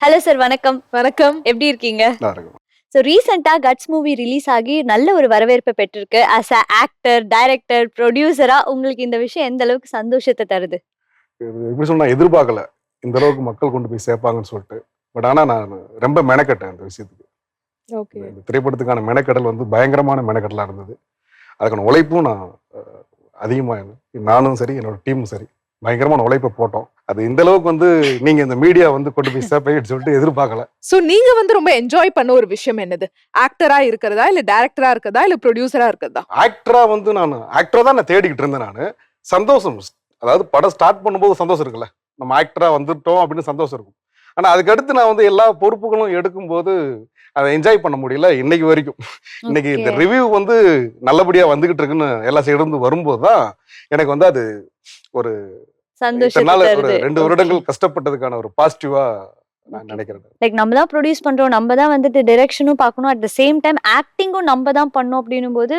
Hello sir வணக்கம். வணக்கம். எப்படி இருக்கீங்க? ஸோ ரீசெண்டாக கட்ஸ் மூவி ரிலீஸ் ஆகி நல்ல ஒரு வரவேற்பை பெற்றிருக்கு. ஆஸ் அ ஆக்டர் டைரக்டர் ப்ரொடியூசரா உங்களுக்கு இந்த விஷயம் எந்த அளவுக்கு சந்தோஷத்தை தருது? எப்படி சொன்னா எதிர்பார்க்கல. இந்த அளவுக்கு மக்கள் கொண்டு போய் சேர்ப்பாங்கன்னு சொல்லிட்டு. பட் ஆனா நான் ரொம்ப மெனக்கட்டேன் இந்த விஷயத்துக்கு. ஓகே இந்த திரைப்படத்துக்கான மெனக்கடல் வந்து பயங்கரமான மெனக்கடலா இருந்தது. அதுக்கான உழைப்பும் நான் அஹ், அதிகமா இருக்கு. நானும் சரி என்னோட டீமும் சரி. பயங்கரமான உழைப்பை போட்டோம். அது இந்த அளவுக்கு வந்து நீங்க இந்த மீடியா வந்து கொண்டு போய் சேர்ப்பீங்கன்னு சொல்லிட்டு எதிர்பார்க்கல. சோ நீங்க வந்து ரொம்ப என்ஜாய் பண்ண ஒரு விஷயம் என்னது? ஆக்டரா இருக்கிறதா இல்ல டைரக்டரா இருக்கிறதா இல்ல ப்ரொடியூசரா இருக்கிறதா? ஆக்டரா வந்து நான் ஆக்டரா தான் நான் தேடிக்கிட்டு இருந்தேன் நான். சந்தோஷம். அதாவது படம் ஸ்டார்ட் பண்ணும்போது சந்தோஷம் இருக்குல்ல. நம்ம ஆக்டரா வந்துட்டோம் அப்படின்னு சந்தோஷம் இருக்கும். ஆனா அதுக்கடுத்து நான் வந்து எல்லா பொறுப்புகளும் எடுக்கும்போது அதை என்ஜாய் பண்ண முடியல இன்னைக்கு வரைக்கும். இன்னைக்கு இந்த. ரிவ்யூ வந்து நல்லபடியா வந்துகிட்டு இருக்குன்னு எல்லா சைடு இருந்து வரும்போது தான் எனக்கு வந்து அது ஒரு ரெண்டு வருடங்கள் கஷ்டப்பட்டதுக்கான ஒரு பாசிட்டிவா நான் நினைக்கிறேன். லைக் நம்ம தான் ப்ரொடியூஸ் பண்றோம் நம்ம தான் வந்துட்டு டிரெக்ஷனும் பார்க்கணும். அட் த சேம் டைம் ஆக்டிங்கும் நம்ம தான் பண்ணோம் அப்படின்னும் போது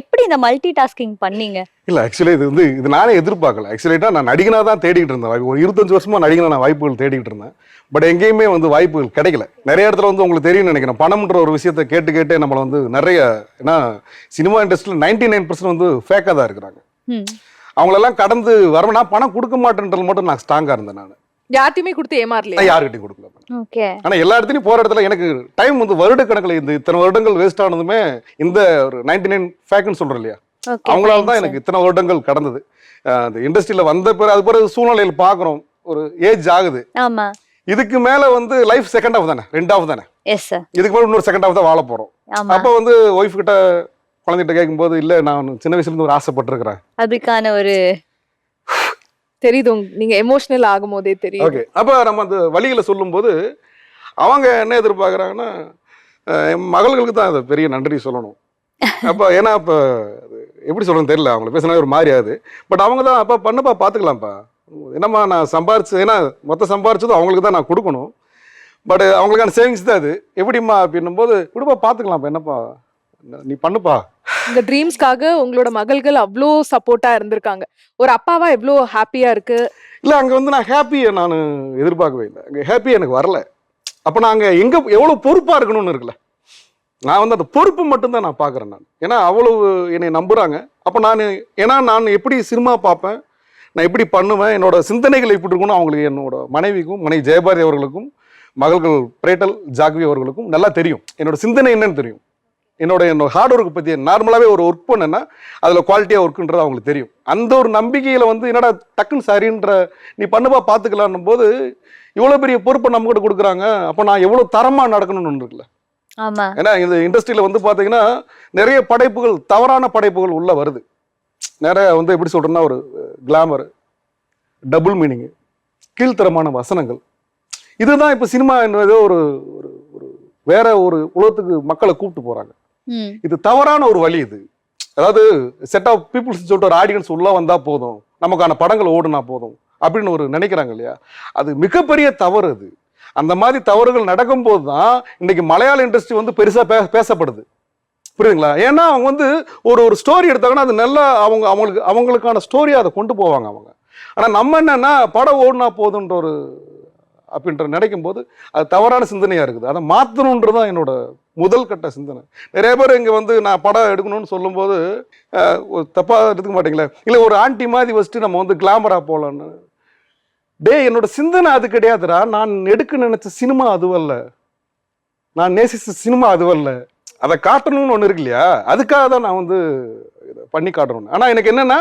எப்படி இந்த மல்டி டாஸ்கிங் பண்ணீங்க? இல்ல ஆக்சுவலி இது வந்து இது நானே எதிர்பார்க்கல. ஆக்சுவலிட்டா நான் நடிகனா தான் தேடிட்டு இருந்தேன். ஒரு இருபத்தஞ்சு வருஷமா நடிகனா நான் வாய்ப்புகள் தேடிட்டு இருந்தேன். பட் எங்கேயுமே வந்து வாய்ப்புகள் கிடைக்கல. நிறைய இடத்துல வந்து உங்களுக்கு தெரியும் நினைக்கிறேன். பணம்ன்ற ஒரு விஷயத்தை கேட்டு கேட்டே நம்மள வந்து நிறைய ஏன்னா சினிமா இண்டஸ்ட்ரியில் நைன்டி நைன் வந்து ஃபேக்காக தான் இருக்கிறாங்க. ம். அவங்களெல்லாம் கடந்து வரணும் நான் பணம் கொடுக்க மாட்டேன்றது மட்டும் நான் ஸ்ட்ராங்கா இருந்தேன் நான். யார்ட்டையுமே கொடுத்து ஏமாறலையா? நான் யாருக்கிட்டையும் கொடுக்கல. ஓகே ஆனா எல்லா இடத்துலயும் போற இடத்துல எனக்கு டைம் வந்து வருட கணக்குல இந்த இத்தனை வருடங்கள் வேஸ்ட் ஆனதுமே இந்த ஒரு நைன்டி நைன் ஃபேக்குன்னு சொல்றோம் இல்லையா? அவங்களால தான் எனக்கு இத்தனை வருடங்கள் கடந்தது. அந்த இண்டஸ்ட்ரியில வந்த பிறகு அது பிறகு சூழ்நிலையில் பார்க்குறோம். ஒரு ஏஜ் ஆகுது. ஆமா. இதுக்கு மேல வந்து லைஃப் செகண்ட் ஆஃப் தானே? ரெண்டு ஆஃப் தானே? எஸ் சார் இதுக்கு மேல இன்னொரு செகண்ட் ஆஃப் தான் வாழ போறோம். அப்போ வந்து ஒய்ஃப் கிட்ட குழந்தைகிட்ட கேட்கும்போது இல்ல நான் சின்ன வயசுல இருந்து ஒரு ஆசைப்பட்டிருக்கிறேன். அதுக்கான ஒரு தெரியுது உங்க- நீங்க எமோஷனல் ஆகும் போதே தெரியும் ஓகே அப்போ நம்ம அந்த வழிகளை சொல்லும்போது அவங்க என்ன எதிர்பார்க்குறாங்கன்னா என் மகள்களுக்கு தான் அதை பெரிய நன்றி சொல்லணும். அப்போ ஏன்னா இப்போ எப்படி சொல்றேன்னு தெரியல. அவங்கள பேசினா ஒரு மாதிரி ஆகுது. பட் அவங்க தான் அப்பா பண்ணுப்பா பார்த்துக்கலாம்ப்பா என்னம்மா நான் சம்பாரிச்சு ஏன்னா மொத்த சம்பாரிச்சதும் அவங்களுக்கு தான் நான் கொடுக்கணும். பட் அவங்களுக்கான சேவிங்ஸ் தான் அது. எப்படிம்மா அப்படின்னும் போது விடுப்பா பார்த்துக்கலாம்ப்பா என்னப்பா நீ பண்ணுப்பா. இந்த ட்ரீம்ஸ்க்காக உங்களோட மகள்கள் அவ்வளோ சப்போர்ட்டா இருந்திருக்காங்க. ஒரு அப்பாவா எவ்வளோ ஹாப்பியா இருக்கு? இல்லை அங்கே வந்து நான் ஹாப்பியை நான் எதிர்பார்க்கவே இல்லை. அங்கே ஹாப்பி எனக்கு வரல. அப்போ நாங்கள் எங்கே எவ்வளோ பொறுப்பாக இருக்கணும்னு இருக்குல்ல? நான் வந்து அந்த பொறுப்பு மட்டும்தான் நான் பார்க்குறேன் நான். ஏன்னா அவ்வளவு என்னை நம்புகிறாங்க அப்போ நான் ஏன்னா நான் எப்படி சினிமா பார்ப்பேன் நான் எப்படி பண்ணுவேன் என்னோட சிந்தனைகள் எப்படி இருக்கும்னு அவங்களுக்கு என்னோட மனைவிக்கும் மனைவி ஜெயபாரதி அவர்களுக்கும் மகள்கள் பிரேட்டல் ஜாக்வி அவர்களுக்கும் நல்லா தெரியும். என்னோட சிந்தனை என்னன்னு தெரியும். என்னோட என்னோட ஹார்ட் ஒர்க் பற்றி நார்மலாகவே ஒரு ஒர்க் பண்ணேன்னா அதில் குவாலிட்டியாக ஒர்க்குன்றது அவங்களுக்கு தெரியும். அந்த ஒரு நம்பிக்கையில் வந்து என்னடா டக்குன்னு சரின்ற நீ பண்ணுப்பா பார்த்துக்கலான்னும் போது இவ்வளோ பெரிய பொறுப்பை நம்ம கிட்ட கொடுக்குறாங்க. அப்போ நான் எவ்வளோ தரமாக நடக்கணும்னு ஒன்று இருக்குல்ல. ஏன்னா இந்த இண்டஸ்ட்ரியில் வந்து பார்த்தீங்கன்னா நிறைய படைப்புகள் தவறான படைப்புகள் உள்ள வருது. நிறைய வந்து எப்படி சொல்றேன்னா ஒரு கிளாமர் டபுள் மீனிங் கீழ்த்தரமான வசனங்கள். இதுதான் இப்போ சினிமா என்பது ஒரு ஒரு வேற ஒரு உலகத்துக்கு மக்களை கூப்பிட்டு போறாங்க. ம் இது தவறான ஒரு வழி இது. அதாவது செட் ஆஃப் பீப்புள்ஸ் சொல்லிட்டு ஒரு ஆடியன்ஸ் உள்ள வந்தா போதும். நமக்கான படங்கள் ஓடுனா போதும். அப்படின்னு ஒரு நினைக்கிறாங்க இல்லையா? அது மிகப்பெரிய தவறு அது. அந்த மாதிரி தவறுகள் நடக்கும்போது தான் இன்னைக்கு மலையாள இண்டஸ்ட்ரி வந்து பெருசா பே பேசப்படுது. புரியுதுங்களா? ஏன்னா அவங்க வந்து ஒரு ஒரு ஸ்டோரி எடுத்தாங்கன்னா அது நல்லா அவங்க அவங்களுக்கு அவங்களுக்கான ஸ்டோரியை அதை கொண்டு போவாங்க அவங்க. ஆனா நம்ம என்னன்னா படம் ஓடுனா போதுன்ற ஒரு அப்படின்ற நினைக்கும் போது அது தவறான சிந்தனையா இருக்குது. அதை மாற்றணுன்றது தான் என்னோட முதல் கட்ட சிந்தனை. நிறைய பேர் இங்கே வந்து நான் படம் எடுக்கணும்னு சொல்லும்போது தப்பாக ஒரு எடுத்துக்க மாட்டீங்களே? இல்லை ஒரு ஆண்டி மாதிரி வச்சுட்டு நம்ம வந்து கிளாமரா போகலான்னு டேய் என்னோட சிந்தனை அது கிடையாதுடா. நான் எடுக்க நினைச்ச சினிமா அதுவல்ல நான் நேசிச்ச சினிமா அதுவல்ல அதை காட்டணும்னு ஒன்று இருக்கு இல்லையா? அதுக்காக தான் நான் வந்து பண்ணி காட்டணும் ஆனால் எனக்கு என்னென்னா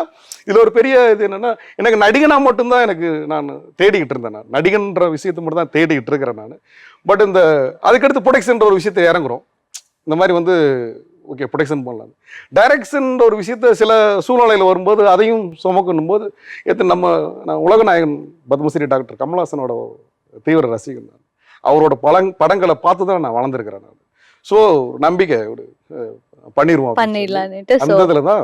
இதில் ஒரு பெரிய இது என்னென்னா எனக்கு நடிகனா மட்டும்தான் எனக்கு நான் தேடிக்கிட்டு இருந்தேன் நான். நடிகன்ற விஷயத்தை மட்டும் தான் தேடிக்கிட்டு இருக்கிறேன் நான். பட் இந்த அதுக்கடுத்து ப்ரொடக்ஷன்ற ஒரு விஷயத்தை இறங்குறோம். இந்த மாதிரி வந்து ஓகே ப்ரொடக்ஷன் பண்ணலாம் டைரக்ஷன்ற ஒரு விஷயத்த சில சூழ்நிலையில் வரும்போது அதையும் சுமக்கணும் போது எத்தனை நம்ம நான் உலகநாயகன் பத்மஸ்ரீ டாக்டர் கமல்ஹாசனோட தீவிர ரசிகன் நான். அவரோட படங் படங்களை பார்த்து தான் நான் வளர்ந்துருக்கிறேன் நான். ஸோ நம்பிக்கை ஒரு அஹ், பண்ணிருவோம் அப்படின்னு சொல்லி. பண்ணிடலான்னுட்டு அந்த ஸோ இதுல தான்.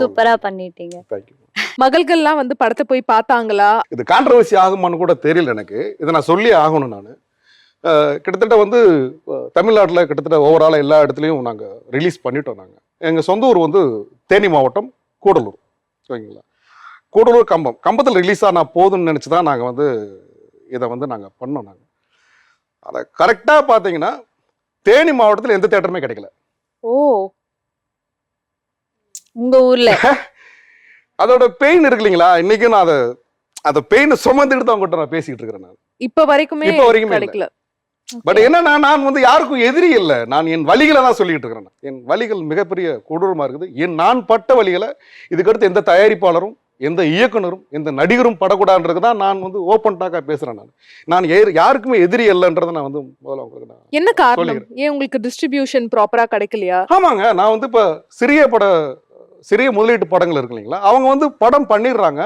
சூப்பரா பண்ணிட்டீங்க. You. மகள்கள்லாம் வந்து படத்தை போய் பார்த்தாங்களா? இது கான்ட்ரவர்சி ஆகுமான்னு கூட தெரியல எனக்கு. இதை நான் சொல்லி ஆகணும் நான். கிட்டத்தட்ட வந்து தமிழ்நாட்டுல கிட்டத்தட்ட ஓவராலாக எல்லா இடத்துலையும் நாங்கள் ரிலீஸ் பண்ணிட்டோம் நாங்கள் எங்கள் சொந்த ஊர் வந்து தேனி மாவட்டம் கூடலூர். ஓகேங்களா கூடலூர் கம்பம். கம்பத்தில் ரிலீஸ் ஆனால் போதும்னு நினச்சி தான் நாங்கள் வந்து இதை வந்து நாங்கள் பண்ணோம் நாங்கள் அதை கரெக்டாக பார்த்தீங்கன்னா தேனி மாவட்டத்தில் எந்த தேட்டருமே கிடைக்கல. ஓ. உங்க ஊர்ல. அதோட பெயின் இருக்கு இல்லைங்களா? இன்னைக்கும் நான் அதை அந்த பெயினை சுமந்துட்டு தான் உங்கள்கிட்ட நான் பேசிக்கிட்டு இருக்கிறேன் நான். இப்ப வரைக்குமே இப்ப வரைக்குமே. கிடைக்கல. பட் என்னன்னா நான் வந்து யாருக்கும் எதிரி இல்லை. நான் என் வழிகளை தான் சொல்லிட்டு இருக்கிறேன். என் வழிகள் மிகப்பெரிய கொடூரமா இருக்குது. என் நான் பட்ட வழிகளை இதுக்கடுத்து எந்த தயாரிப்பாளரும் எந்த இயக்குனரும் எந்த நடிகரும் படக்கூடாதுன்றது தான் நான் வந்து ஓப்பன் டாக்கா பேசுறேன் நான். நான் யாருக்குமே எதிரி இல்லைன்றதை நான் வந்து முதல்ல உங்களுக்கு நான் என்ன காரணம். ஏன் உங்களுக்கு டிஸ்ட்ரிபியூஷன் ப்ராப்பரா கிடைக்கலையா? ஆமாங்க. நான் வந்து இப்போ சிறிய பட சிறிய முதலீட்டு படங்கள் இருக்கு இல்லைங்களா? அவங்க வந்து படம் பண்ணிடுறாங்க.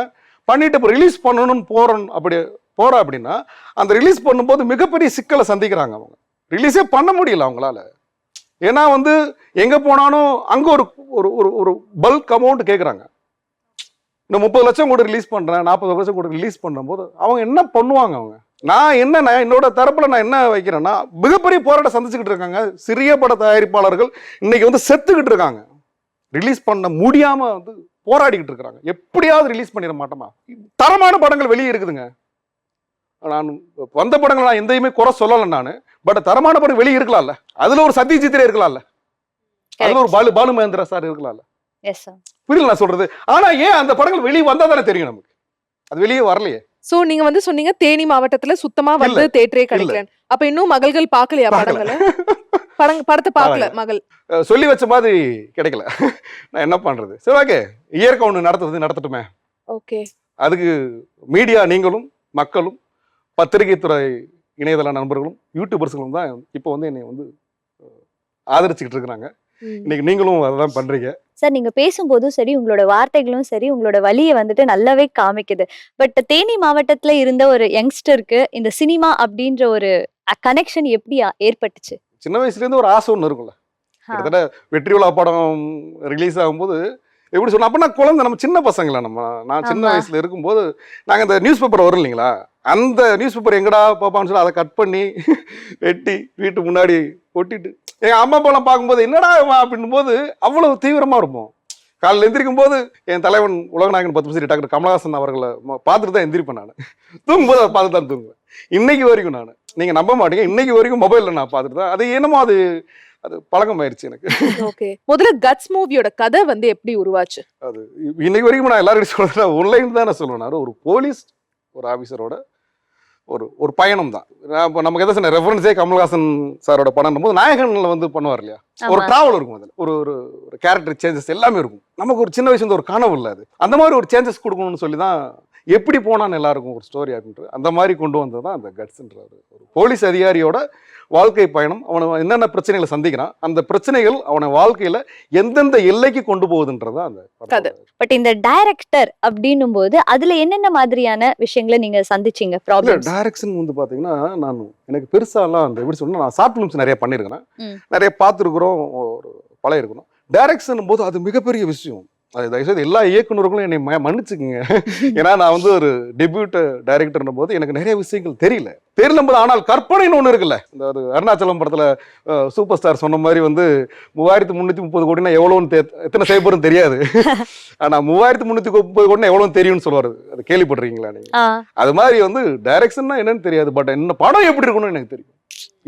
பண்ணிட்டு இப்போ ரிலீஸ் பண்ணணும்னு போறோம் அப்படி போறா அப்படின்னா அந்த ரிலீஸ் பண்ணும்போது மிகப்பெரிய சிக்கலை சந்திக்கிறாங்க அவங்க. ரிலீஸே பண்ண முடியல அவங்களால. ஏன்னா வந்து எங்க போனாலும் அங்க ஒரு ஒரு ஒரு ஒரு பல்க் அமௌண்ட் கேட்குறாங்க இந்த முப்பது லட்சம் கூட ரிலீஸ் பண்ணுறேன் நாற்பது லட்சம் கூட ரிலீஸ் பண்ணும்போது அவங்க என்ன பண்ணுவாங்க அவங்க? நான் என்ன நான் என்னோட தரப்பில் நான் என்ன வைக்கிறேன்னா மிகப்பெரிய போராட்டம் சந்திச்சுக்கிட்டு இருக்காங்க. சிறிய பட தயாரிப்பாளர்கள் இன்னைக்கு வந்து செத்துக்கிட்டு இருக்காங்க. ரிலீஸ் பண்ண முடியாமல் வந்து போராடிக்கிட்டு இருக்கிறாங்க. எப்படியாவது ரிலீஸ் பண்ணிட மாட்டோமா? தரமான படங்கள் வெளியே இருக்குதுங்க. நான் வந்த படங்கள் நான் எந்தையுமே குறை சொல்லலை நான். பட் தரமான படம் வெளியே இருக்கலாம்ல. அதில் ஒரு சத்ய இருக்கலாம்ல. அதில் ஒரு பாலு பாலு மகேந்திரா சார் இருக்கலாம்ல. புரியல நான் சொல்றது. ஆனா ஏன் அந்த படங்கள் வெளியே வந்தா தானே தெரியும் நமக்கு? அது வெளியே வரலையே. சோ நீங்க வந்து சொன்னீங்க தேனி மாவட்டத்துல சுத்தமா வந்து தேட்டரே கிடைக்கல அப்ப இன்னும் மகள்கள் பாக்கலையா. படங்களை? படங்க படத்தை பார்க்கல. மகள். சொல்லி வச்ச மாதிரி கிடைக்கல. நான் என்ன பண்றது? சரி ஓகே. இயற்கை ஒன்று நடத்துறது நடத்தட்டுமே. ஓகே. அதுக்கு மீடியா நீங்களும் மக்களும் பத்திரிகை துறை இணையதள நண்பர்களும் யூடியூபர்ஸ்களும் தான் இப்போ வந்து என்னை வந்து ஆதரிச்சுக்கிட்டு இருக்கிறாங்க. இன்னைக்கு நீங்களும் அதான் பண்றீங்க. சார் நீங்க பேசும்போதும் சரி உங்களோட வார்த்தைகளும் சரி உங்களோட வழியை வந்துட்டு நல்லாவே காமிக்குது. பட் தேனி மாவட்டத்துல இருந்த ஒரு யங்ஸ்டருக்கு இந்த சினிமா அப்படின்ற ஒரு கனெக்ஷன் எப்படி ஏற்பட்டுச்சு? சின்ன வயசுல இருந்து ஒரு ஆசை ஒன்று இருக்கும்ல. கிட்டத்தட்ட வெற்றி விழா படம் ரிலீஸ் ஆகும்போது எப்படி சொன்ன அப்ப நான் குழந்தை நம்ம சின்ன பசங்களா நம்ம. நான் சின்ன. வயசுல இருக்கும்போது நாங்க இந்த நியூஸ் பேப்பர் வரும் இல்லைங்களா? அந்த நியூஸ் பேப்பர் எங்கடா பாப்பான்னு சொல்லி அதை கட் பண்ணி வெட்டி வீட்டு முன்னாடி ஒட்டிட்டு எங்க அம்மா அப்பாலாம் பார்க்கும்போது என்னடா அப்படின்னும் போது அவ்வளவு தீவிரமா இருப்போம். காலையில் எந்திரிக்கும் போது என் தலைவன் உலகநாயகன் பத்து பசி டாக்டர் கமலஹாசன் அவர்களை பார்த்துட்டு தான் எந்திரிப்பேன் நான். தூங்கும்போது அதை பார்த்துட்டு தான் தூங்குவேன். இன்னைக்கு வரைக்கும் நான். நீங்க நம்ப மாட்டீங்க. இன்னைக்கு வரைக்கும் மொபைல்ல நான் பார்த்துட்டு தான் அது என்னமோ அது அது பழக்கம் ஆயிடுச்சு எனக்கு. ஓகே. முதல்ல கட்ஸ் மூவியோட கதை வந்து எப்படி உருவாச்சு? அது இன்னைக்கு வரைக்கும் நான் எல்லாரும் சொல்றேன். ஒன்லைன் தான் நான். சொல்லுவேன் ஒரு போலீஸ் ஒரு ஆபீசரோட ஒரு ஒரு பயணம் தான் இப்போ நமக்கு எதை சொன்ன ரெஃபரன்ஸே கமல்ஹாசன் சாரோட படம் போது நாயகன்ல வந்து பண்ணுவார் இல்லையா? ஒரு. டிராவல் இருக்கும் அதில். ஒரு ஒரு ஒரு கேரக்டர் சேஞ்சஸ் எல்லாமே இருக்கும். நமக்கு ஒரு சின்ன வயசுல ஒரு கனவு இல்லை அது. அந்த மாதிரி ஒரு சேஞ்சஸ் கொடுக்கணும்னு சொல்லி தான் எப்படி போனான்னு எல்லாருக்கும் ஒரு ஸ்டோரி அப்படின்ட்டு அந்த மாதிரி கொண்டு வந்தது தான் அந்த கட்ஸ்ன்ற ஒரு போலீஸ் அதிகாரியோட வாழ்க்கை பயணம் அவனை என்னென்ன பிரச்சனைகளை சந்திக்கிறான் அந்த பிரச்சனைகள் அவனை வாழ்க்கையில எந்தெந்த எல்லைக்கு கொண்டு போகுதுன்றது தான் அந்த கதை. பட் இந்த டைரக்டர் அப்படின்னும் போது அதுல என்னென்ன மாதிரியான விஷயங்களை நீங்க சந்திச்சீங்க? இல்ல ப்ராப்ளம்ஸ் டைரக்ஷன் வந்து பாத்தீங்கன்னா நான் எனக்கு பெருசாலாம் அந்த எப்படி சொன்னா நான் ஷார்ட் ஃபிலிம்ஸ் நிறைய பண்ணியிருக்கிறேன் ம். நிறைய பார்த்துருக்குறோம் ஒரு பழைய இருக்கணும். டைரக்ஷன் போது அது மிகப்பெரிய விஷயம். அது தயவுசெய்து எல்லா இயக்குனர்களும் என்னை மன்னிச்சுக்குங்க. ஏன்னா நான் வந்து ஒரு டெபியூட் டைரக்டர்ன்ற போது எனக்கு நிறைய விஷயங்கள் தெரியல. தெரியல போது ஆனால் கற்பனைன்னு ஒன்று இருக்குல்ல. இந்த ஒரு அருணாச்சலம் படத்துல சூப்பர் ஸ்டார் சொன்ன மாதிரி வந்து மூவாயிரத்து முந்நூற்றி முப்பது கோடினா எவ்வளோன்னு எத்தனை செய்யப்படும் தெரியாது. ஆனா மூவாயிரத்து முந்நூற்றி முப்பது கோடினா எவ்வளோன்னு தெரியும்னு சொல்லுவாரு அது கேள்விப்பட்டிருக்கீங்களா நீங்க? அது மாதிரி வந்து டைரக்ஷன்னா என்னன்னு தெரியாது பட் என்ன படம் எப்படி இருக்கணும்னு எனக்கு தெரியும்.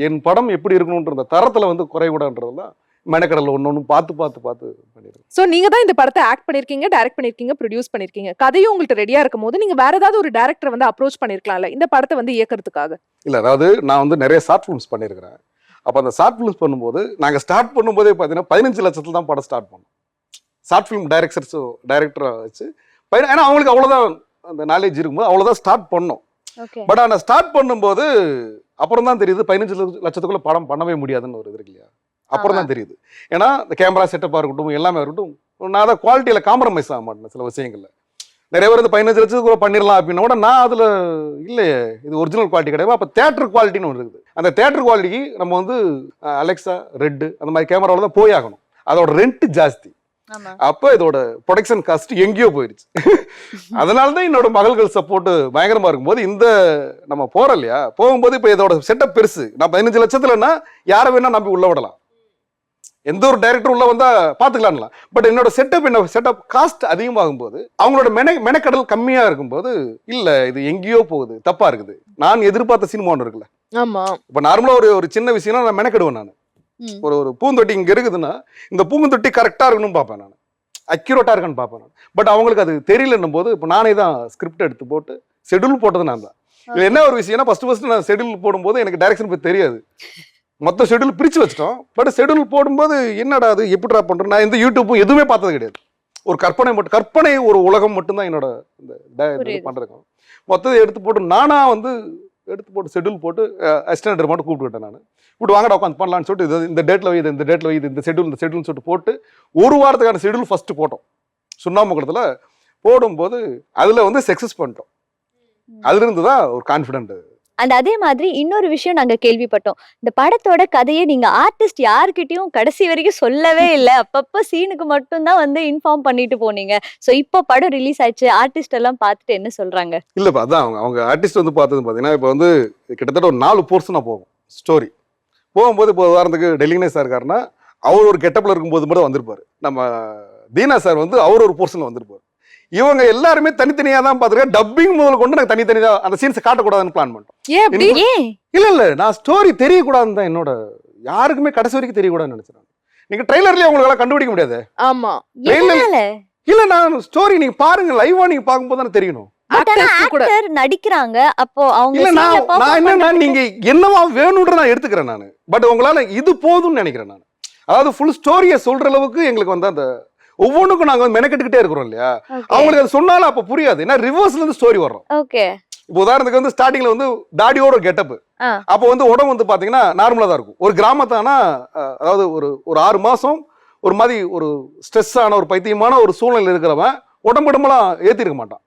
என் படம் எப்படி இருக்கணுன்ற அந்த தரத்துல வந்து குறைவிடான்றதுலாம் மெனக்கடல ஒன்று ஒன்று பார்த்து பார்த்து பார்த்து பண்ணியிருக்கேன் சோ நீங்க தான் இந்த படத்தை ஆக்ட் பண்ணிருக்கீங்க டைரக்ட் பண்ணிருக்கீங்க ப்ரொடியூஸ் பண்ணிருக்கீங்க. கதையும் உங்கள்ட்ட ரெடியா இருக்கும் போது நீங்க வேற ஏதாவது ஒரு டேரக்டர் வந்து அப்ரோச் பண்ணிருக்கலாம்ல இந்த படத்தை வந்து இயக்கிறதுக்காக? இல்லை அதாவது நான் வந்து நிறைய ஷார்ட் ஃபிலிம்ஸ் பண்ணியிருக்கிறேன் அப்போ அந்த ஷார்ட் ஃபிலிம்ஸ் பண்ணும்போது நாங்கள் ஸ்டார்ட் பண்ணும்போதே பார்த்தீங்கன்னா பதினஞ்சு லட்சத்தில் தான் படம் ஸ்டார்ட் பண்ணோம். ஷார்ட் ஃபிலிம் டைரக்டர்ஸ் டைரக்டராக வச்சு பதின- ஏன்னா அவங்களுக்கு அவ்வளோதான் அந்த நாலேஜ் இருக்கும்போது அவ்வளோதான் ஸ்டார்ட் பண்ணோம். ஓகே பட் ஆனால் ஸ்டார்ட் பண்ணும்போது அப்புறம் தான் தெரியுது பதினஞ்சு லட்ச- லட்சத்துக்குள்ள படம் பண்ணவே முடியாதுன்னு ஒரு இது இருக்கு இல்லையா? அப்புறம் தான் தெரியுது. ஏன்னா இந்த கேமரா செட்டப்பாக இருக்கட்டும் எல்லாமே இருக்கட்டும் நான் அதை குவாலிட்டியில் காம்ப்ரமைஸ் ஆக மாட்டேன் சில விஷயங்கள்ல. நிறைய பேர் இந்த பதினஞ்சு லட்சத்துக்குள்ள பண்ணிடலாம் அப்படின்னா கூட நான் அதில் இல்லையே இது ஒரிஜினல் குவாலிட்டி கிடையாது. அப்போ தேட்டர் குவாலிட்டின்னு ஒன்று இருக்குது. அந்த தேட்டர் குவாலிட்டிக்கு நம்ம வந்து அலெக்சா ரெட்டு அந்த மாதிரி கேமராவில் தான் போய் ஆகணும். அதோட ரெண்ட் ஜாஸ்தி. அப்போ இதோட ப்ரொடக்ஷன் காஸ்ட் எங்கேயோ போயிடுச்சு அதனால தான் என்னோட மகள்கள் சப்போர்ட் பயங்கரமா இருக்கும்போது இந்த நம்ம போறோம் இல்லையா? போகும்போது இப்போ இதோட செட்டப் பெருசு. நான் பதினஞ்சு லட்சத்துலன்னா யாரை வேணா நம்பி உள்ள விடலாம். எந்த ஒரு டைரக்டர் உள்ள வந்தா பாத்துக்கலாம்லாம் பட் என்னோட செட்டப் என்ன செட்டப் காஸ்ட் அதிகமாகும் போது அவங்களோட மென மெனக்கடல் கம்மியா இருக்கும்போது இல்ல இது எங்கேயோ போகுது தப்பா இருக்குது. நான் எதிர்பார்த்த சினிமா ஒன்று இருக்குல்ல. ஆமா. இப்போ நார்மலாக ஒரு ஒரு சின்ன விஷயம்னா நான் மெனக்கெடுவேன் நான். ஒரு ஒரு பூந்தொட்டி இங்கே இருக்குதுன்னா இந்த பூந்தொட்டி கரெக்டாக இருக்கணும்னு பார்ப்பேன் நான். அக்யூரேட்டாக இருக்கான்னு பார்ப்பேன் நான். பட் அவங்களுக்கு அது தெரியலன்னும் போது இப்போ நானே தான் ஸ்கிரிப்ட் எடுத்து போட்டு ஷெட்யூல் போட்டது நான் தான். என்ன ஒரு விஷயம்னா ஃபர்ஸ்ட் ஃபர்ஸ்ட் நான் ஷெட்யூல் போடும்போது எனக்கு டைரக்ஷன் பற்றி தெரியாது. மொத்த ஷெட்யூல் பிரித்து வச்சிட்டோம். பட் ஷெட்யூல் போடும்போது என்னடா அது எப்படிடா பண்ணுறேன் நான் இந்த யூடியூப்பும் எதுவுமே பார்த்தது கிடையாது. ஒரு கற்பனை மட்டும் கற்பனை ஒரு உலகம் மட்டும்தான் என்னோட இந்த புரியுது. பண்ணுறதுக்கும் மொத்தத்தை எடுத்து போட்டு நானா வந்து எடுத்து போட்டு ஷெட்யூல் போட்டு அசிஸ்டன்ட் மட்டும் கூப்பிட்டுக்கிட்டேன் நான். இப்படி வாங்கடா உட்காந்து பண்ணலான்னு சொல்லிட்டு இது இந்த டேட்டில் வை இது இந்த டேட்டில் வை இது இந்த ஷெட்யூல் இந்த ஷெட்யூல்னு சொல்லிட்டு போட்டு ஒரு வாரத்துக்கான ஷெட்யூல் ஃபஸ்ட்டு போட்டோம். சுண்ணாம்புக்குளத்தில் போடும்போது அதில் வந்து சக்ஸஸ் பண்ணிட்டோம். அதுலேருந்து தான் ஒரு கான்ஃபிடென்ட் அண்ட் அதே மாதிரி இன்னொரு விஷயம் நாங்கள் கேள்விப்பட்டோம். இந்த படத்தோட கதையை நீங்கள் ஆர்டிஸ்ட் யாருக்கிட்டையும் கடைசி வரைக்கும் சொல்லவே இல்லை. அப்பப்போ சீனுக்கு மட்டும்தான் வந்து இன்ஃபார்ம் பண்ணிட்டு போனீங்க. ஸோ இப்போ படம் ரிலீஸ் ஆயிடுச்சு. ஆர்டிஸ்ட் எல்லாம் பார்த்துட்டு என்ன சொல்கிறாங்க இல்லைப்பா அதான் அவங்க அவங்க ஆர்டிஸ்ட் வந்து பார்த்தது பார்த்தீங்கன்னா இப்போ வந்து கிட்டத்தட்ட ஒரு நாலு போர்ஷனாக போகும். ஸ்டோரி போகும்போது இப்போ உதாரணத்துக்கு டெல்லினே சார் இருக்காருன்னா அவர் ஒரு கெட்டப்பில் இருக்கும்போது மட்டும் வந்திருப்பார். நம்ம தீனா சார் வந்து அவர் ஒரு போர்ஷனில் வந்திருப்பார். இவங்க எல்லாருமே தனித்தனியாக தான் பார்த்துருக்கேன். டப்பிங் முதல் கொண்டு எனக்கு தனித்தனியாக அந்த சீன்ஸை காட்டக்கூடாதுன்னு பிளான் பண்ணிட்டோம். இல்லை இல்லை நான் ஸ்டோரி தெரியக்கூடாதுன்னு தான் என்னோட யாருக்குமே கடைசி வரைக்கும் தெரியக்கூடாதுன்னு நினச்சேன் நீங்கள் ட்ரெய்லர்லேயே உங்களால கண்டுபிடிக்க முடியாது. ஆமா. இல்லை நான் ஸ்டோரி நீங்கள் பாருங்க லைவாக நீங்கள் பார்க்கும்போது தானே தெரியணும். நடிக்கிறாங்க அப்போ அவங்க இல்ல நான் பண்றதுக்கு நீங்க என்னவா வேணும்ன்ற நான் எடுத்துக்கிறேன் நான். பட் உங்களால இது போதும்னு நினைக்கிறேன் நான். அதாவது ஃபுல் ஸ்டோரியை சொல்ற அளவுக்கு எங்களுக்கு வந்து அந்த ஒவ்வொன்றுக்கும் நாங்க வந்து மெனக்கெட்டுக்கிட்டே இருக்கிறோம் இல்லையா. அவங்களுக்கு அது சொன்னாலும் அப்ப புரியாது. ஏன்னா ரிவர்ஸ்ல இருந்து ஸ்டோரி வர்றோம். ஓகே இப்போ உதாரணத்துக்கு வந்து ஸ்டார்டிங்ல வந்து தாடியோட ஒரு கெட்டப். அப்போ வந்து உடம்பு வந்து பாத்தீங்கன்னா நார்மலா தான் இருக்கும். ஒரு கிராமத்தானா அதாவது ஒரு ஒரு ஆறு மாசம் ஒரு மாதிரி ஒரு ஸ்ட்ரெஸ் ஆன ஒரு பைத்தியமான ஒரு சூழ்நிலை இருக்கிறவன் உடம்பு உடம்பெல்லாம் ஏத்திருக்க மாட்டான்.